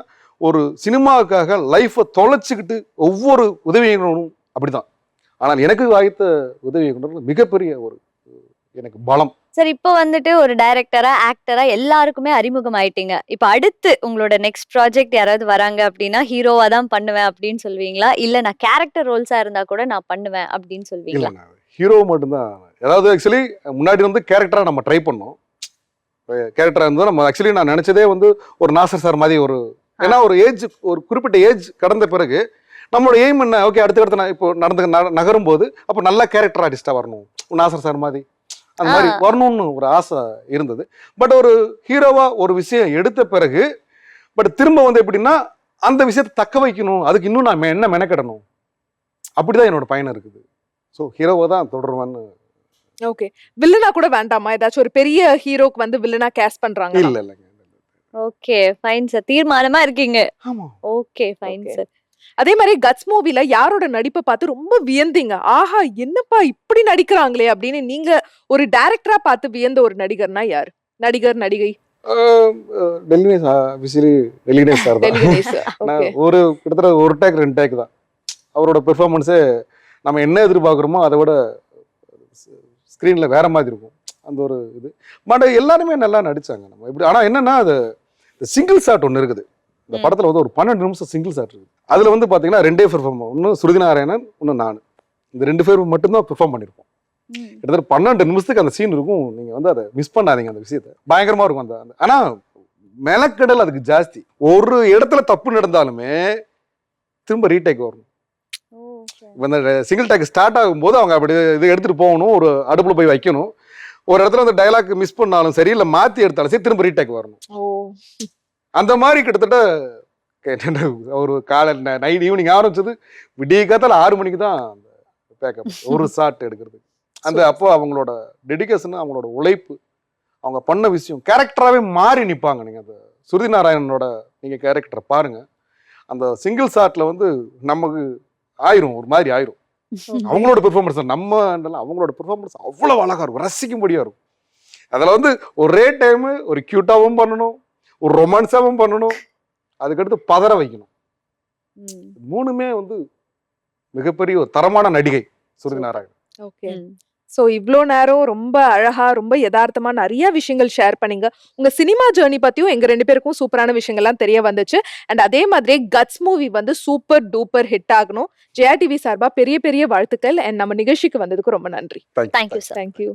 ஒரு சினிமாவுக்காக லைஃப்பை தொலைச்சிக்கிட்டு ஒவ்வொரு உதவிகளும் அப்படிதான். ஆனால் எனக்கு வாய்த்த உதவிகள் மிகப்பெரிய ஒரு எனக்கு பலம். சார் இப்போ வந்துட்டு ஒரு டைரக்டரா ஆக்டரா எல்லாருக்குமே அறிமுகம் ஆயிட்டீங்க இப்போ அடுத்து உங்களோட நெக்ஸ்ட் ப்ராஜெக்ட் யாராவது வராங்க அப்படின்னா ஹீரோவா தான் பண்ணுவேன் அப்படின்னு சொல்லுவீங்களா இல்ல நான் கேரக்டர் ரோல்ஸா இருந்தா கூட நான் பண்ணுவேன் அப்படின்னு சொல்லுவீங்களா ஹீரோ மட்டும்தான். அதாவது ஆக்சுவலி முன்னாடி வந்து கேரக்டரா நம்ம ட்ரை பண்ணோம். கேரக்டரா இருந்தால் நம்ம ஆக்சுவலி நான் நினைச்சதே வந்து ஒரு நாசர் சார் மாதிரி ஒரு ஏன்னா ஒரு ஏஜ் ஒரு குறிப்பிட்ட ஏஜ் கடந்த பிறகு நம்மளோட எய்ம் என்ன? ஓகே அடுத்தடுத்து நான் இப்போ நடந்து ந- நகரும் போது அப்போ நல்ல கேரக்டர் ஆர்டிஸ்டா வரணும். நாசர் சார் மாதிரி. அந்த மாதிரி. வரணும்னு ஒரு ஆசை இருந்தது. பட் ஒரு ஹீரோவா ஒரு விஷயம் எடுத்த பிறகு பட் திரும்ப வந்து எப்படின்னா அந்த விஷயத்தை தக்க வைக்கணும். அதுக்கு இன்னும் நான் என்ன மெனக்கிடணும்? அப்படிதான் என்னோட பயணம் இருக்குது. ஸோ ஹீரோவை தான் தொடருவான்னு. ஓகே வில்லனா கூட வேண்டாமா? ஏதாச்சும் ஒரு பெரிய ஹீரோக்கு வந்து வில்லனா கேஸ்ட் பண்றாங்க இல்ல இல்லைங்க ஓகே ஃபைன் சார் தீர்மானமா இருக்கீங்க. ஆமா. Okay fine. சார் அதே மாதிரி கட்ஸ் மூவில யாரோட நடிப்பை பார்த்து ரொம்ப வியந்தீங்க? ஆஹா என்னப்பா இப்படி நடிக்கிறாங்களே அப்படின்னு நீங்க ஒரு டைரக்டரா பார்த்து வியந்த ஒரு நடிகர்னா யார்? நடிகர் நடிகை? டெல்லினேஸ் ஆஃபீஸியலி டெல்லினேஸ் சார் தான். ஒரு கிட்டத்தட்ட ஒரு டேக் ரெண்டு டேக் தான். அவரோட பெர்ஃபார்மன்ஸே நம்ம என்ன எதிர்பார்க்குறோமோ அதை விட ஸ்க்ரீனில் வேற மாதிரி இருக்கும். அந்த ஒரு இது. பட் எல்லாருமே நல்லா நடிச்சாங்க நம்ம. இப்படி ஆனால் என்னன்னா அது சிங்கிள் ஷாட் ஒன்று இருக்குது. இந்த. படத்தில் வந்து ஒரு பன்னெண்டு நிமிஷம் சிங்கிள் ஷாட் இருக்குது அதில் வந்து பார்த்தீங்கன்னா ரெண்டே பெர்ஃபார்ம் ஒன்று சுருதி நாராயணன் ஒன்று நான். இந்த ரெண்டு பேரும் மட்டும்தான் பெர்ஃபார்ம் பண்ணியிருப்போம் கிட்டத்தட்ட பன்னெண்டு நிமிஷத்துக்கு அந்த சீன் இருக்கும். நீங்க வந்து அதை மிஸ் பண்ணாதீங்க அந்த விஷயத்த. பயங்கரமா இருக்கும் அந்த அந்த- ஆனா மெனக்கடல் அதுக்கு ஜாஸ்தி. ஒரு இடத்துல தப்பு நடந்தாலுமே திரும்ப ரீடேக் வரணும். இப்ப இந்த சிங்கிள் டேக் ஸ்டார்ட் ஆகும்போது அவங்க அப்படி இது எடுத்துட்டு போகணும். ஒரு அடுப்புல போய் வைக்கணும். ஒரு இடத்துல அந்த டைலாக் மிஸ் பண்ணாலும் சரி இல்ல மாத்தி எடுத்தாலும் சரி திரும்ப ரீடேக் வரணும். ஓ. அந்த மாதிரி கிட்டத்தட்ட கேட்ட- ஒரு காலை நைட் ஈவினிங் ஆரம்பிச்சது. விடிய காத்தால ஆறு மணிக்கு தான் அந்த பேக்கப் ஒரு ஷாட் எடுக்கிறது. அந்த அப்போ அவங்களோட டெடிகேஷன் அவங்களோட உழைப்பு அவங்க பண்ண விஷயம் கேரக்டராகவே மாறி நிற்பாங்க நீங்கள் அந்த சுருதி நாராயணனோட நீங்கள் கேரக்டரை பாருங்க. அந்த சிங்கிள் ஷாட்ல வந்து நமக்கு ஆயிரும். ஒரு மாதிரி ஆயிரும். அவங்களோட பெர்ஃபார்மன்ஸ் நம்ம அவங்களோட பெர்ஃபார்மன்ஸ் அவ்வளோ அழகா இருக்கும். ரசிக்கும்படியா இருக்கும். அதில் வந்து ஒரே டைமு ஒரு க்யூட்டாகவும் பண்ணணும். ஒரு ரொமான்ஸாகவும் பண்ணணும். அதுக்கடுத்து பதற வைக்கணும். மூணுமே வந்து மிகப்பெரிய ஒரு தரமான நடிகை சுருதி நாராயணன். ஓகே. சோ இவ்ளோ நேரம் ரொம்ப அழகா ரொம்ப யதார்த்தமா நிறைய விஷயங்கள் ஷேர் பண்ணீங்க. உங்க சினிமா ஜேர்னி பத்தியும் எங்க ரெண்டு பேருக்கும் சூப்பரான விஷயங்கள்லாம் தெரிய வந்துச்சு. அண்ட் அதே மாதிரி கட்ஸ் மூவி வந்து சூப்பர் டூப்பர் ஹிட் ஆகணும். ஜெயா டிவி சார்பா பெரிய பெரிய வாழ்த்துக்கள். அண்ட் நம்ம நிகழ்ச்சிக்கு வந்ததுக்கு ரொம்ப நன்றி. Thank you sir thank you